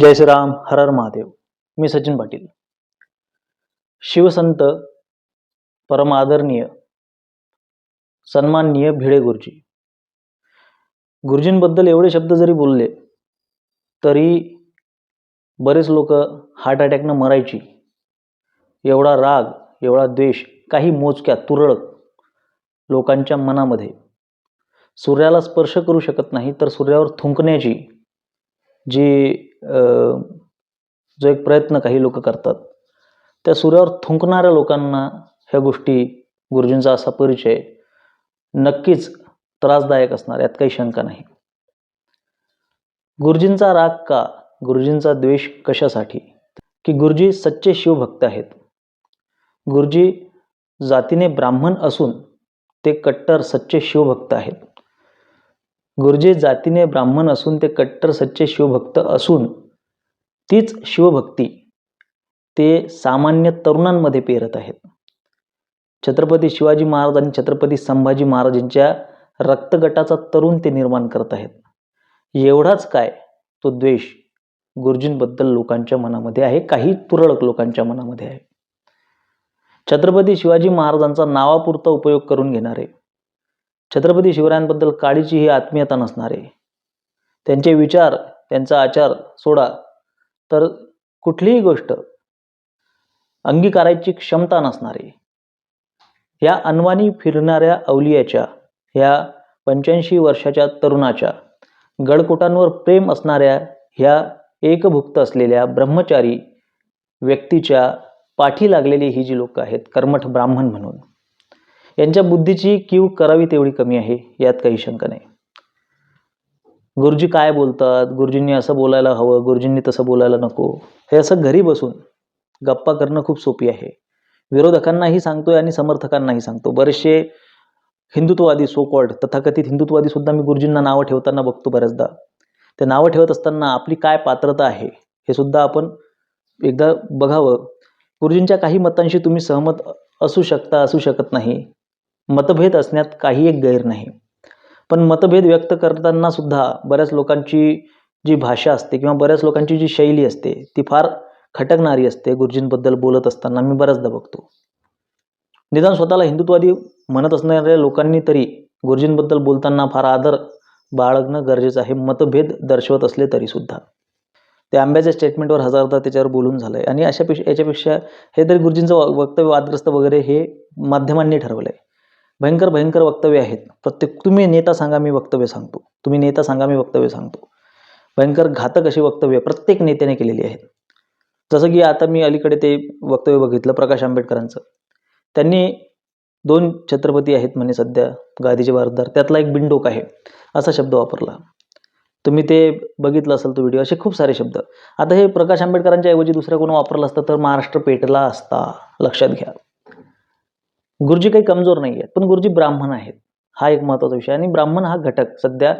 जय श्रीराम हर हर महादेव. मी सचिन पाटील. शिवसंत परमादरणीय सन्माननीय भिडे गुरुजी. गुरुजींबद्दल एवढे शब्द जरी बोलले तरी बरेच लोक हार्ट अटॅकनं मरायची. एवढा राग एवढा द्वेष काही मोजक्या तुरळक लोकांच्या मनामध्ये. सूर्याला स्पर्श करू शकत नाही तर सूर्यावर थुंकण्याची जी जो एक प्रयत्न काही लोक करतात त्या सूर्यावर थुंकणाऱ्या लोकांना ह्या गोष्टी गुरुजींचा असा परिचय नक्कीच त्रासदायक असणार यात काही शंका नाही. गुरुजींचा राग का? गुरुजींचा द्वेष कशासाठी? की गुरुजी सच्चे शिवभक्त आहेत? गुरुजी जातीने ब्राह्मण असून ते कट्टर सच्चे शिवभक्त आहेत. गुरुजी जातीने ब्राह्मण असून ते कट्टर सच्चे शिवभक्त असून तीच शिवभक्ती ते सामान्य तरुणांमध्ये पेरत आहेत. छत्रपती शिवाजी महाराज आणि छत्रपती संभाजी महाराज यांच्या रक्तगटाचा तरुण ते निर्माण करत आहेत. एवढाच काय तो द्वेष गुरुजींबद्दल लोकांच्या मनामध्ये आहे काही तुरळक लोकांच्या मनामध्ये आहे. छत्रपती शिवाजी महाराजांचा नावापुरता उपयोग करून घेणारे छत्रपती शिवरायांबद्दल काळीची ही आत्मीयता नसणारे त्यांचे विचार त्यांचा आचार सोडा तर कुठलीही गोष्ट अंगीकारायची क्षमता नसणारी. या अनवाणी फिरणाऱ्या अवलियाच्या ह्या पंच्याऐंशी वर्षाच्या तरुणाच्या गडकोटांवर प्रेम असणाऱ्या ह्या एकभुक्त असलेल्या ब्रह्मचारी व्यक्तीच्या पाठी लागलेली ही जी लोक आहेत कर्मठ ब्राह्मण म्हणून यांच्या बुद्धीची कीव करावी तेवढी कमी आहे यात काही शंका नाही. गुरुजी काय बोलतात? गुरुजींनी असं बोलायला हवं गुरुजींनी तसं बोलायला नको. हे असं घरी बसून गप्पा करणं खूप सोपी आहे. विरोधकांनाही सांगतोय आणि समर्थकांनाही सांगतो. बरेचसे हिंदुत्ववादी सोकॉल्ड तथाकथित हिंदुत्ववादी सुद्धा मी गुरुजींना नावं ठेवताना बघतो बऱ्याचदा. ते नावं ठेवत असताना आपली काय पात्रता आहे हे सुद्धा आपण एकदा बघावं. गुरुजींच्या काही मतांशी तुम्ही सहमत असू शकता असू शकत नाही. मतभेद असण्यात काही एक गैर नाही. पण मतभेद व्यक्त करताना सुद्धा बऱ्याच लोकांची जी भाषा असते किंवा बऱ्याच लोकांची जी शैली असते ती फार खटकणारी असते. गुरुजींबद्दल बोलत असताना मी बऱ्याचदा बघतो. निदान स्वतःला हिंदुत्ववादी म्हणत असणाऱ्या लोकांनी तरी गुरुजींबद्दल बोलताना फार आदर बाळगणं गरजेचं आहे. मतभेद दर्शवत असले तरी सुद्धा. त्या आंब्याच्या स्टेटमेंटवर हजारदा त्याच्यावर बोलून झालं आहे आणि अशापेक्षा याच्यापेक्षा हे तरी गुरुजींचं व- वक्तव्य वादग्रस्त वगैरे हे माध्यमांनी ठरवलं आहे भयंकर भयंकर वक्तव्य आहेत. प्रत्येक तुम्ही नेता सांगा मी वक्तव्य सांगतो. तुम्ही नेता सांगा मी वक्तव्य सांगतो. भयंकर घातक अशी वक्तव्य प्रत्येक नेत्याने केलेली आहेत. जसं की आता मी अलीकडे ते वक्तव्य बघितलं प्रकाश आंबेडकरांचं. त्यांनी दोन छत्रपती आहेत म्हणे सध्या गादीचे वारसदार त्यातला एक बिंडोक आहे असा शब्द वापरला. तुम्ही ते बघितलं असेल तो व्हिडिओ असे खूप सारे शब्द. आता हे प्रकाश आंबेडकरांच्या ऐवजी दुसऱ्या कोण वापरलं असतं तर महाराष्ट्र पेटला असता. लक्षात घ्या. गुरुजी काही कमजोर नाही आहेत पण गुरुजी ब्राह्मण आहेत. हा एक महत्त्वाचा विषय आणि ब्राह्मण हा घटक सध्या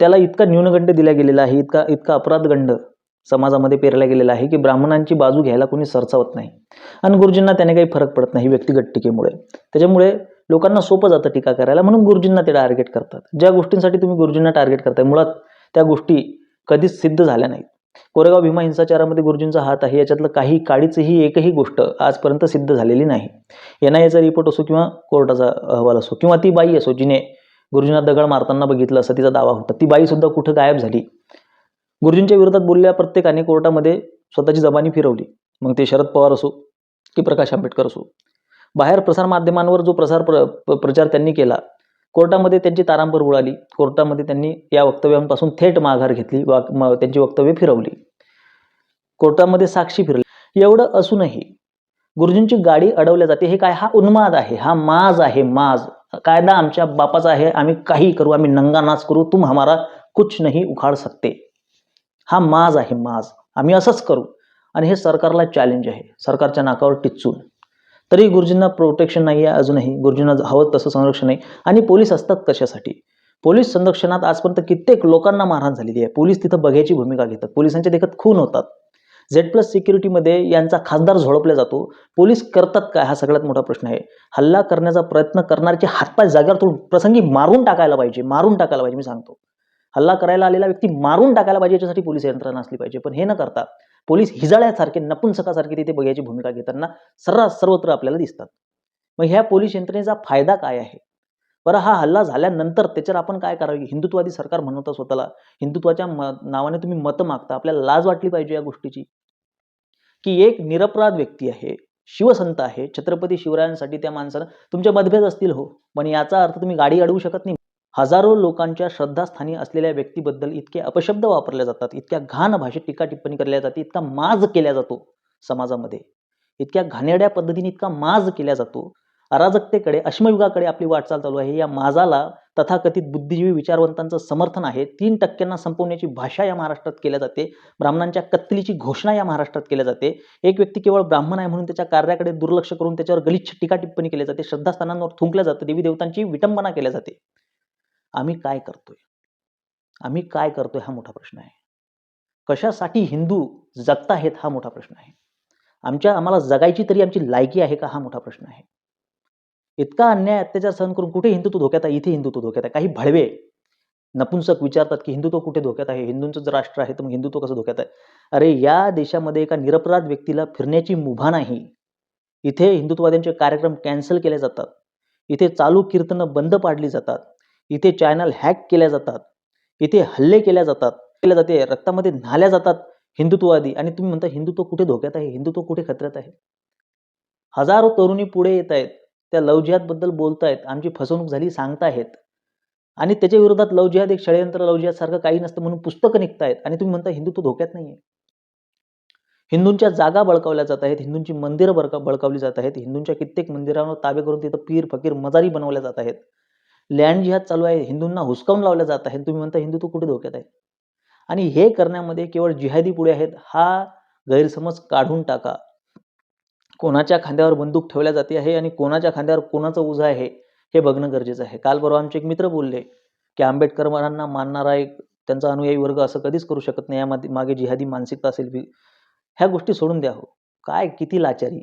त्याला इतका न्यूनगंड दिला गेलेला आहे इतका इतका अपराधगंड समाजामध्ये पेरला गेलेला आहे की ब्राह्मणांची बाजू घ्यायला कोणी सरसावत नाही. आणि गुरुजींना त्याने काही फरक पडत नाही व्यक्तिगत टीकेमुळे त्याच्यामुळे लोकांना सोपं जातं टीका करायला म्हणून गुरुजींना ते टार्गेट करतात. ज्या गोष्टींसाठी तुम्ही गुरुजींना टार्गेट करताय मुळात त्या गोष्टी कधीच सिद्ध झाल्या नाहीत. कोरेगाव भीमा हिंसाचारामध्ये गुरुजींचा हात आहे. याच्यातलं काही काळीचही एकही गोष्ट आजपर्यंत सिद्ध झालेली नाही. एन आय एचा रिपोर्ट असो किंवा कोर्टाचा अहवाल असो किंवा ती बाई असो जिने गुरुजींना दगड मारताना बघितलं असं तिचा दावा होता ती बाई सुद्धा कुठं गायब झाली? गुरुजींच्या विरोधात बोलल्या प्रत्येकाने कोर्टामध्ये स्वतःची जबानी फिरवली. मग ते शरद पवार असो की प्रकाश आंबेडकर असो. बाहेर प्रसारमाध्यमांवर जो प्रसार प्र प्रचार त्यांनी केला कोर्टामध्ये त्यांची तारांबर उडाली. कोर्टामध्ये त्यांनी या वक्तव्यांपासून थेट माघार घेतली वा त्यांची वक्तव्य फिरवली. कोर्टामध्ये साक्षी फिरली. एवढं असूनही गुरुजींची गाडी अडवल्या जाते हे काय? हा उन्माद आहे हा माज आहे माज. कायदा आमच्या बापाचा आहे आम्ही काही करू आम्ही नंगा नाच करू तुम हमारा कुछ नाही उखाड सकते. हा माज आहे माज. आम्ही असंच करू. आणि हे सरकारला चॅलेंज आहे. सरकारच्या नाकावर टिचून. तरी गुरुजींना प्रोटेक्शन नाही आहे अजूनही. गुरुजींना हवं तसं संरक्षण नाही. आणि पोलीस असतात कशासाठी? पोलीस संरक्षणात आजपर्यंत कित्येक लोकांना मारहाण झालेली आहे. पोलीस तिथं बघायची भूमिका घेतात. पोलिसांच्या देखत खून होतात. झेड प्लस सिक्युरिटीमध्ये यांचा खासदार झोडपला जातो. पोलीस करतात काय? हा सगळ्यात मोठा प्रश्न आहे. हल्ला करण्याचा प्रयत्न करणाऱ्याचे हातपाय जाग्यावर तोडून प्रसंगी मारून टाकायला पाहिजे. मारून टाकायला पाहिजे मी सांगतो. हल्ला करायला आलेला व्यक्ती मारून टाकायला पाहिजे याच्यासाठी पोलीस यंत्रणा असली पाहिजे. पण हे न करता पोलीस हिजाळ्यासारखे नपुंसकासारखे तिथे बघायची भूमिका घेताना सर्रास सर्वत्र आपल्याला दिसतात. मग ह्या पोलीस यंत्रणेचा फायदा काय आहे? बरं हा हल्ला झाल्यानंतर त्याच्यावर आपण काय करावे? हिंदुत्वादी सरकार म्हणवता स्वतःला हिंदुत्वाच्या म नावाने तुम्ही मतं मागता आपल्याला लाज वाटली पाहिजे या गोष्टीची. की एक निरपराध व्यक्ती आहे शिवसंत आहे छत्रपती शिवरायांसाठी त्या माणसानं तुमचे मतभेद असतील हो पण याचा अर्थ तुम्ही गाडी अडवू शकत नाही. हजारो लोकांच्या श्रद्धास्थानी असलेल्या व्यक्तीबद्दल इतके अपशब्द वापरले जातात इतक्या घाण भाषेत टीका टिप्पणी केल्या जाते इतका माज केला जातो समाजामध्ये. इतक्या घाणेरड्या पद्धतीने इतका माज केला जातो. अराजकतेकडे अश्मयुगाकडे आपली वाटचाल चालू आहे. या माजाला तथाकथित बुद्धिजीवी विचारवंतांचं समर्थन आहे. तीन टक्क्यांना संपवण्याची भाषा या महाराष्ट्रात केल्या जाते. ब्राह्मणांच्या कत्तलीची घोषणा या महाराष्ट्रात केल्या जाते. एक व्यक्ती केवळ ब्राह्मण आहे म्हणून त्याच्या कार्याकडे दुर्लक्ष करून त्याच्यावर गलिच्छ टीका टिप्पणी केली जाते. श्रद्धास्थानांवर थुंकल्या जातं. देवी देवतांची विटंबना केल्या जाते. आम्ही काय करतोय? आम्ही काय करतोय हा मोठा प्रश्न आहे. कशासाठी हिंदू जगताहेत हा मोठा प्रश्न आहे. आमच्या आम्हाला जगायची तरी आमची लायकी आहे का हा मोठा प्रश्न आहे. इतका अन्याय अत्याचार सहन करून कुठे हिंदुत्व धोक्यात आहे? इथे हिंदुत्व धोक्यात आहे. काही भळवे नपुंसक विचारतात की हिंदुत्व कुठे धोक्यात आहे? हिंदूंचं जर राष्ट्र आहे तर मग हिंदुत्व कसं धोक्यात आहे? अरे या देशामध्ये एका निरपराध व्यक्तीला फिरण्याची मुभा नाही. इथे हिंदुत्ववाद्यांचे कार्यक्रम कॅन्सल केले जातात. इथे चालू कीर्तनं बंद पाडली जातात. इथे चॅनल हॅक केल्या जातात. इथे हल्ले केल्या जातात. केल्या जाते. रक्तामध्ये न्हाल्या जातात हिंदुत्ववादी. आणि तुम्ही म्हणता हिंदुत्व कुठे धोक्यात आहे? हिंदुत्व कुठे खतऱ्यात आहे? हजारो तरुणी पुढे येत आहेत. त्या लव जिहादबद्दल बोलतायत. आमची फसवणूक झाली सांगतायत आणि त्याच्या विरोधात लव जिहाद एक षडयंत्र लव जिहाद सारखं काही नसतं म्हणून पुस्तकं निघतायत. आणि तुम्ही म्हणता हिंदुत्व धोक्यात नाहीये. हिंदूंच्या जागा बळकावल्या जात आहेत. हिंदूंची मंदिरं बळका बळकावली जात आहेत. हिंदूंच्या कित्येक मंदिरांवर ताबे करून तिथं पीर फकीर मजारी बनवल्या जात आहेत. लँड जिहाद चालू आहे हिंदूंना हुसकावून लावल्या जात आहेत. तुम्ही म्हणता हिंदुत्व कुठे धोक्यात आहे? आणि हे करण्यामध्ये केवळ जिहादी पुढे आहेत हा गैरसमज काढून टाका. कोणाच्या खांद्यावर बंदूक ठेवल्या जाते आहे आणि कोणाच्या खांद्यावर कोणाचं उजा आहे हे बघणं गरजेचं आहे. काल परवा आमचे एक मित्र बोलले की आंबेडकरांना मानणारा एक त्यांचा अनुयायी वर्ग असं कधीच करू शकत नाही. यामध्ये मागे जिहादी मानसिकता असेल बी ह्या गोष्टी सोडून द्या हो. काय किती लाचारी.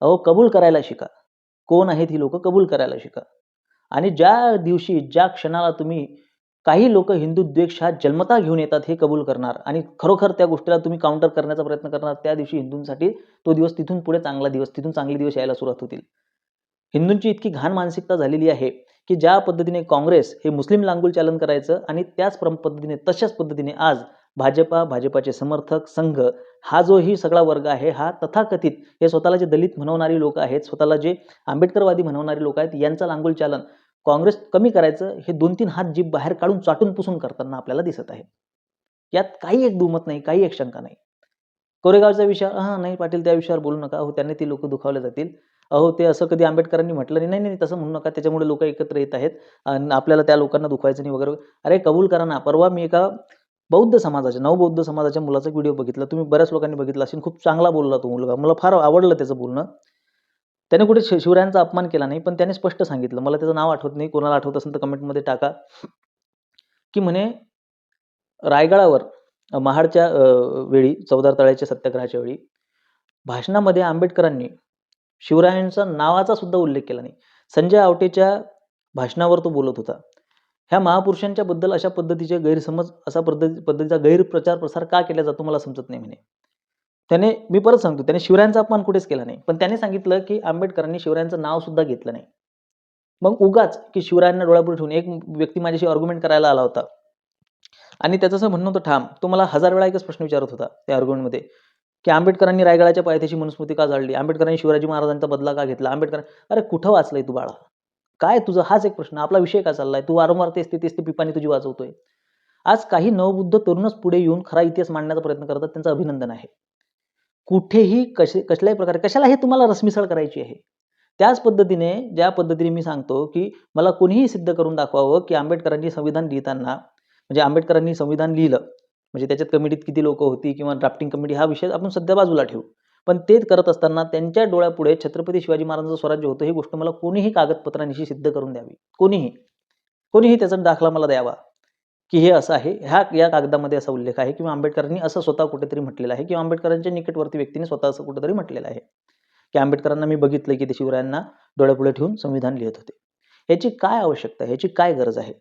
अहो कबूल करायला शिका. कोण आहेत ही लोक? कबूल करायला शिका. आणि ज्या दिवशी ज्या क्षणाला तुम्ही काही लोक हिंदू द्वेष हा जन्मता घेऊन येतात हे कबूल करणार आणि खरोखर त्या गोष्टीला तुम्ही काउंटर करण्याचा प्रयत्न करणार त्या दिवशी हिंदूंसाठी तो दिवस तिथून पुढे चांगला दिवस तिथून चांगले दिवस यायला सुरुवात होतील. हिंदूंची इतकी घाण मानसिकता झालेली आहे की ज्या पद्धतीने काँग्रेस हे मुस्लिम लांगुल चालन करायचं आणि त्याच प्रम पद्धतीने तशाच पद्धतीने आज भाजपा भाजपाचे समर्थक संघ हा जो ही सगळा वर्ग आहे हा तथाकथित हे स्वतःला जे दलित म्हणवणारी लोक आहेत स्वतःला जे आंबेडकरवादी म्हणवणारी लोक आहेत यांचं लांगुल चालन काँग्रेस कमी करायचं हे दोन तीन हात जीभ बाहेर काढून चाटून पुसून करताना आपल्याला दिसत आहे. यात काही एक दुमत नाही काही एक शंका नाही. कोरेगावचा विषय हा नाही पाटील त्या विषयावर बोलू नका अहो त्यांनी ती लोक दुखावले जातील. अहो ते असं कधी आंबेडकरांनी म्हटलं नाही नाही नाही तसं म्हणू नका त्याच्यामुळे लोक एकत्र येत आहेत आणि आपल्याला त्या लोकांना दुखवायचं नाही वगैरे अरे कबूल करा ना परवा मी एका बौद्ध समाजाच्या नवबौद्ध समाजाच्या मुलाचा एक व्हिडिओ बघितला. तुम्ही बऱ्याच लोकांनी बघितला असेल खूप चांगला बोलला तो मुलगा. मला फार आवडलं त्याचं बोलणं. त्याने कुठे शि- शिवरायांचा अपमान केला नाही पण त्याने स्पष्ट सांगितलं. मला त्याचं नाव आठवत नाही कोणाला आठवत असेल तर कमेंटमध्ये टाका. की म्हणे रायगडावर महाडच्या वेळी चौदार तळ्याच्या सत्याग्रहाच्या वेळी भाषणामध्ये आंबेडकरांनी शिवरायांचा नावाचा सुद्धा उल्लेख केला नाही. संजय आवटेच्या भाषणावर तो बोलत होता. ह्या महापुरुषांच्या बद्दल अशा पद्धतीचे गैरसमज असा पद्धती पद्धतीचा गैरप्रचार प्रसार का केला जातो मला समजत नाही म्हणे. त्याने मी परत सांगतो त्याने शिवरायांचा अपमान कुठेच केला नाही. पण त्याने सांगितलं की आंबेडकरांनी शिवरायांचं नाव सुद्धा घेतलं नाही. मग उगाच की शिवरायांना डोळ्यापुढे ठेवून एक व्यक्ती माझ्याशी आर्ग्युमेंट करायला आला होता. आणि त्याचं असं म्हणणं होतं ठाम तो मला हजार वेळा एकच प्रश्न विचारत होता त्या आर्ग्युमेंटमध्ये की आंबेडकरांनी रायगडाच्या पायथ्याची मनुस्मृती का जाळली? आंबेडकरांनी शिवाजी महाराजांचा बदला का घेतला? आंबेडकर अरे कुठं वाचलंय तू बाळा? काय तुझा? हाच एक प्रश्न. आपला विषय का चाललाय? तू वारंवार तेच ते तेच ते पिपाने तुझी वाजवतोय आज काही नवबुद्ध तरुणच पुढे येऊन खरा इतिहास मांडण्याचा प्रयत्न करतात. त्यांचं अभिनंदन आहे. कुठेही कसे कसल्याही प्रकारे कशाला हे तुम्हाला रसमिसळ करायची आहे? त्याच पद्धतीने ज्या पद्धतीने मी सांगतो की मला कोणीही सिद्ध करून दाखवावं की आंबेडकरांनी संविधान लिहिताना म्हणजे आंबेडकरांनी संविधान लिहिलं म्हणजे त्याच्यात कमिटीत किती लोक होती किंवा ड्राफ्टिंग कमिटी हा विषय आपण सध्या बाजूला ठेवू. पण तेच करत असताना त्यांच्या डोळ्यापुढे छत्रपती शिवाजी महाराजांचं स्वराज्य होतं ही गोष्ट मला कोणीही कागदपत्रांशी सिद्ध करून द्यावी. कोणीही. कोणीही त्याचा दाखला मला द्यावा. की हे असं आहे ह्या या कागदामध्ये असा उल्लेख आहे किंवा आंबेडकरांनी असं स्वतः कुठेतरी म्हटलेलं आहे किंवा आंबेडकरांच्या निकटवर्ती व्यक्तीने स्वतः असं कुठेतरी म्हटलेलं आहे. की आंबेडकरांना मी बघितलं की ते शिवरायांना डोळ्यापुढे ठेवून संविधान लिहित होते. याची काय आवश्यकता आहे? याची काय गरज आहे?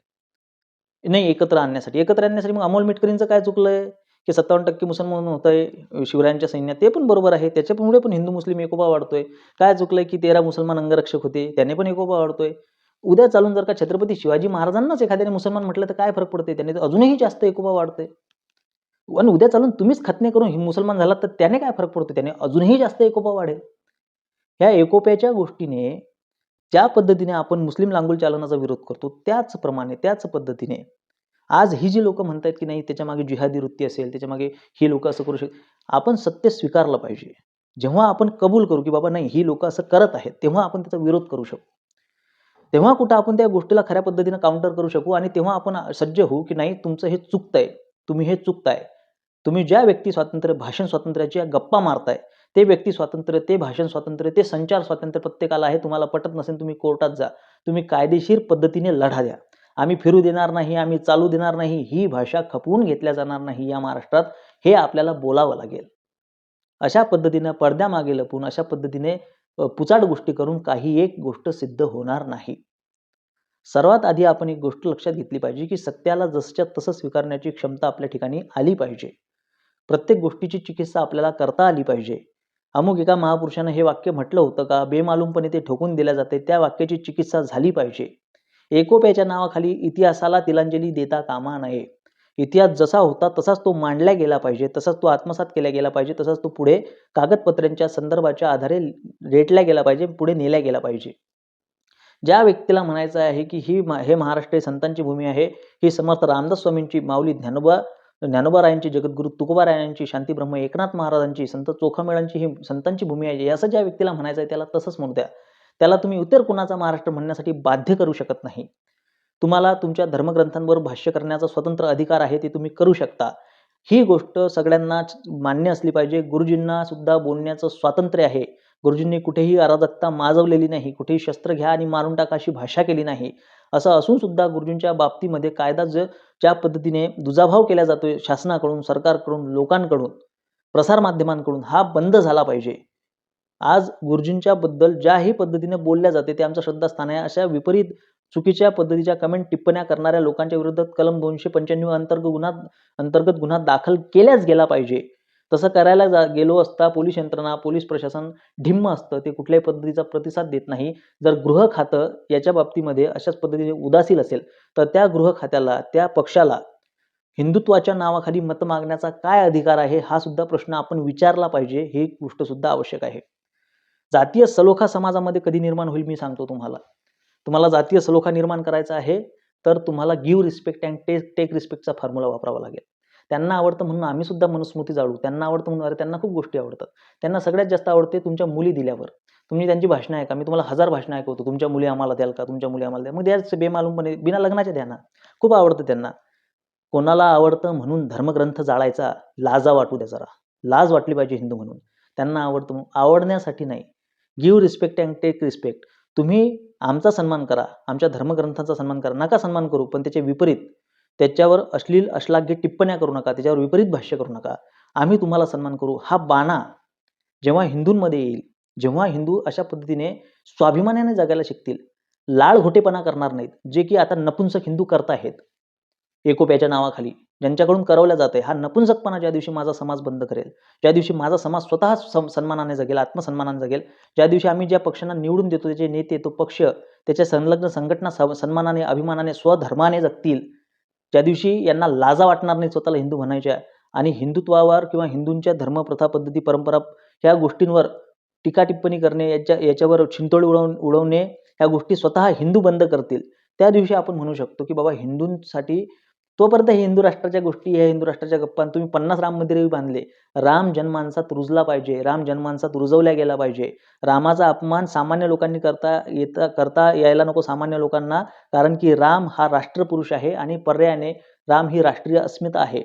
नाही एकत्र आणण्यासाठी. एकत्र आणण्यासाठी मग अमोल मिटकरींचं काय चुकलंय? की सत्तावन्न टक्के मुसलमान होतंय शिवरायांच्या सैन्यात. ते पण बरोबर आहे. त्याच्यामुळे पण हिंदू मुस्लिम एकोपा वाढतोय. काय चुकलंय की तेरा मुसलमान अंगरक्षक होते? त्याने पण एकोपा वाढतोय. उद्या चालून जर का छत्रपती शिवाजी महाराजांनाच एखाद्याने मुसलमान म्हटलं तर काय फरक पडते त्याने अजूनही जास्त एकोपा वाढतोय. आणि उद्या चालून तुम्हीच खतने करून मुसलमान झालात तर त्याने काय फरक पडतो त्याने अजूनही जास्त एकोपा वाढेल. ह्या एकोप्याच्या गोष्टीने ज्या पद्धतीने आपण मुस्लिम लांगुल चालनाचा विरोध करतो त्याचप्रमाणे त्याच पद्धतीने आज ही जी लोक म्हणतात की नाही त्याच्यामागे जिहादी वृत्ती असेल त्याच्यामागे ही लोक असं करू शक आपण सत्य स्वीकारलं पाहिजे. जेव्हा आपण कबूल करू की बाबा नाही ही लोक असं करत आहेत तेव्हा आपण त्याचा विरोध करू शकू. तेव्हा कुठं आपण त्या गोष्टीला खऱ्या पद्धतीनं काउंटर करू शकू आणि तेव्हा आपण सज्ज होऊ की नाही तुमचं हे चुकतंय तुम्ही हे चुकताय. तुम्ही ज्या व्यक्ती स्वातंत्र्य भाषण स्वातंत्र्याच्या गप्पा मारताय ते व्यक्ती स्वातंत्र्य ते भाषण स्वातंत्र्य ते संचार स्वातंत्र्य प्रत्येकाला आहे तुम्हाला पटत नसेल तुम्ही कोर्टात जा. तुम्ही कायदेशीर पद्धतीने लढा द्या. आम्ही फिरू देणार नाही आम्ही चालू देणार नाही ही भाषा खपवून घेतल्या जाणार नाही या महाराष्ट्रात हे आपल्याला बोलावं लागेल. अशा पद्धतीनं पडद्यामागे लपून अशा पद्धतीने पुचाट पुचाड गोष्टी करून काही एक गोष्ट सिद्ध होणार नाही. सर्वात आधी आपण एक गोष्ट लक्षात घेतली पाहिजे की सत्याला जसच्या तसं स्वीकारण्याची क्षमता आपल्या ठिकाणी आली पाहिजे. प्रत्येक गोष्टीची चिकित्सा आपल्याला करता आली पाहिजे. अमुक एका महापुरुषानं हे वाक्य म्हटलं होतं का? बेमालूमपणे ते ठोकून दिल्या जाते त्या वाक्याची चिकित्सा झाली पाहिजे. एकोप्याच्या नावाखाली इतिहासाला तिलांजली देता कामा नये. इतिहास जसा होता तसाच तो मांडला गेला पाहिजे तसाच तो आत्मसात केला गेला पाहिजे तसाच तो पुढे कागदपत्रांच्या संदर्भाच्या आधारे रेटला गेला पाहिजे पुढे नेला गेला पाहिजे. ज्या व्यक्तीला म्हणायचं आहे की ही मा- हे महाराष्ट्र संतांची भूमी आहे ही समर्थ रामदास स्वामींची माऊली ज्ञानोबा ज्ञानोबारायांची जगद्गुरु तुकोबारायांची शांतीब्रह्म एकनाथ महाराजांची संत चोखामेळांची ही संतांची भूमी आहे असं ज्या व्यक्तीला म्हणायचं आहे त्याला तसंच म्हणू द्या. त्याला तुम्ही इतर कुणाचा महाराष्ट्र म्हणण्यासाठी बाध्य करू शकत नाही. तुम्हाला तुमच्या धर्मग्रंथांवर भाष्य करण्याचा स्वतंत्र अधिकार आहे ते तुम्ही करू शकता. ही गोष्ट सगळ्यांना मान्य असली पाहिजे. गुरुजींना सुद्धा बोलण्याचं स्वातंत्र्य आहे. गुरुजींनी कुठेही अराजकता माजवलेली नाही कुठेही शस्त्र घ्या आणि मारून टाका अशी भाषा केली नाही. असं असून सुद्धा गुरुजींच्या बाबतीमध्ये कायदा ज ज्या पद्धतीने दुजाभाव केला जातोय शासनाकडून सरकारकडून लोकांकडून प्रसारमाध्यमांकडून हा बंद झाला पाहिजे. आज गुरुजींच्या बद्दल ज्याही पद्धतीने बोलल्या जाते ते आमचं श्रद्धास्थान आहे. अशा विपरीत चुकीच्या पद्धतीच्या कमेंट टिप्पण्या करणाऱ्या लोकांच्या विरोधात कलम दोनशे पंच्याण्णव अंतर्गत गुन्हा अंतर्गत गुन्हा दाखल केल्याच गेला पाहिजे. तसं करायला जा गेलो असता पोलीस यंत्रणा पोलीस प्रशासन ढिम्म असतं. ते कुठल्याही पद्धतीचा प्रतिसाद देत नाही. जर गृह खातं याच्या बाबतीमध्ये अशाच पद्धतीने उदासीन असेल तर त्या गृह खात्याला त्या पक्षाला हिंदुत्वाच्या नावाखाली मत मागण्याचा काय अधिकार आहे हा सुद्धा प्रश्न आपण विचारला पाहिजे. ही गोष्ट सुद्धा आवश्यक आहे. जातीय सलोखा समाजामध्ये कधी निर्माण होईल मी सांगतो तुम्हाला. तुम्हाला जातीय सलोखा निर्माण करायचा आहे तर तुम्हाला give respect and take take रिस्पेक्टचा formula वापरावा लागेल. त्यांना आवडतं म्हणून आम्ही सुद्धा मनुस्मृती जाळू. त्यांना आवडतं म्हणून अरे त्यांना खूप गोष्टी आवडतात. त्यांना सगळ्यात जास्त आवडते तुमच्या मुली दिल्यावर. तुम्ही त्यांची भाषणं ऐका. मी तुम्हाला हजार भाषणं ऐकवतो. तुमच्या मुली आम्हाला द्याल का? तुमच्या मुली आम्हाला द्या मग द्याच बेमालूमपणे बिना लग्नाच्या द्या ना. खूप आवडतं त्यांना. कोणाला आवडतं म्हणून धर्मग्रंथ जाळायचा लाजा वाटू द्या जरा. लाज वाटली पाहिजे हिंदू म्हणून. त्यांना आवडतं आवडण्यासाठी नाही. Give respect and take respect तुम्ही आमचा सन्मान करा आमच्या धर्मग्रंथांचा सन्मान करा. नका सन्मान करू पण त्याच्या विपरीत त्याच्यावर अश्लील अश्लाघ्य टिप्पण्या करू नका त्याच्यावर विपरीत भाष्य करू नका. आम्ही तुम्हाला सन्मान करू. हा बाणा जेव्हा हिंदूंमध्ये येईल जेव्हा हिंदू अशा पद्धतीने स्वाभिमानाने जगायला शिकतील लाळ घोटेपणा करणार नाहीत जे की आता नपुंसक हिंदू करताहेत. एकोप्याच्या नावाखाली. ज्यांच्याकडून करवल्या जाते हा नपुंसकपणा ज्या दिवशी माझा समाज बंद करेल ज्या दिवशी माझा समाज स्वतः सन्मानाने जगेल आत्मसन्मानाने जगेल ज्या दिवशी आम्ही ज्या पक्षांना निवडून देतो त्याचे नेते तो पक्ष त्याच्या संलग्न संघटना सन्मानाने अभिमानाने स्वधर्माने जगतील ज्या दिवशी यांना लाजा वाटणार नाही स्वतःला हिंदू म्हणायच्या आणि हिंदुत्वावर किंवा हिंदूंच्या धर्म प्रथा पद्धती परंपरा ह्या गोष्टींवर टीका टिप्पणी करणे याच्या याच्यावर छिंतोड उडवून उडवणे ह्या गोष्टी स्वतः हिंदू बंद करतील. त्या दिवशी आपण म्हणू शकतो की बाबा हिंदूंसाठी तोपर्यंत हे हिंदू राष्ट्राच्या गोष्टी ह्या हिंदू राष्ट्राच्या गप्पा तुम्ही पन्नास राम मंदिरही बांधले. राम जन्मांसात रुजला पाहिजे. राम जन्मांसात रुजवल्या गेला पाहिजे. रामाचा अपमान सामान्य लोकांनी करता येता करता यायला नको सामान्य लोकांना कारण की राम हा राष्ट्रपुरुष आहे आणि पर्यायाने राम ही राष्ट्रीय अस्मिता आहे.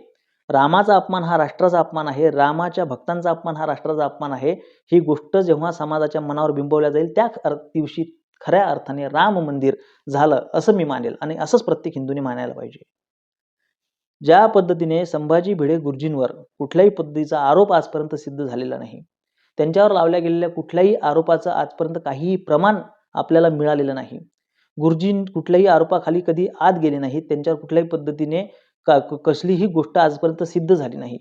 रामाचा अपमान हा राष्ट्राचा अपमान आहे. रामाच्या भक्तांचा अपमान हा राष्ट्राचा अपमान आहे. ही गोष्ट जेव्हा समाजाच्या मनावर बिंबवल्या जाईल त्या दिवशी खऱ्या अर्थाने राम मंदिर झालं असं मी मानेल आणि असंच प्रत्येक हिंदूने मानायला पाहिजे. ज्या पद्धतीने संभाजी भिडे गुरुजींवर कुठल्याही पद्धतीचा आरोप आजपर्यंत सिद्ध झालेला नाही. त्यांच्यावर लावल्या गेलेल्या कुठल्याही आरोपाचं आजपर्यंत काहीही प्रमाण आपल्याला मिळालेलं नाही. गुरुजी कुठल्याही आरोपाखाली कधी आत गेले नाहीत. त्यांच्यावर कुठल्याही पद्धतीने का क- कसलीही गोष्ट आजपर्यंत सिद्ध झाली नाही.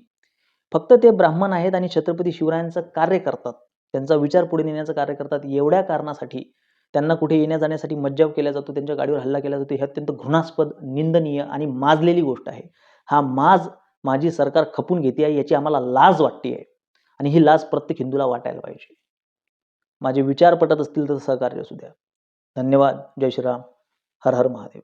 फक्त ते ब्राह्मण आहेत आणि छत्रपती शिवरायांचं कार्य करतात. त्यांचा विचार पुढे नेण्याचं कार्य करतात. एवढ्या कारणासाठी त्यांना कुठे येण्या जाण्यासाठी मज्जाव केला जातो त्यांच्या गाडीवर हल्ला केला जातो हे अत्यंत घृणास्पद निंदनीय आणि माजलेली गोष्ट आहे. हा माज माझी सरकार खपून घेते आहे याची आम्हाला लाज वाटते आहे. आणि ही लाज प्रत्येक हिंदूला वाटायला पाहिजे. माझे विचार पटत असतील तर सहकार्य असू द्या. धन्यवाद. जय श्रीराम. हर हर महादेव.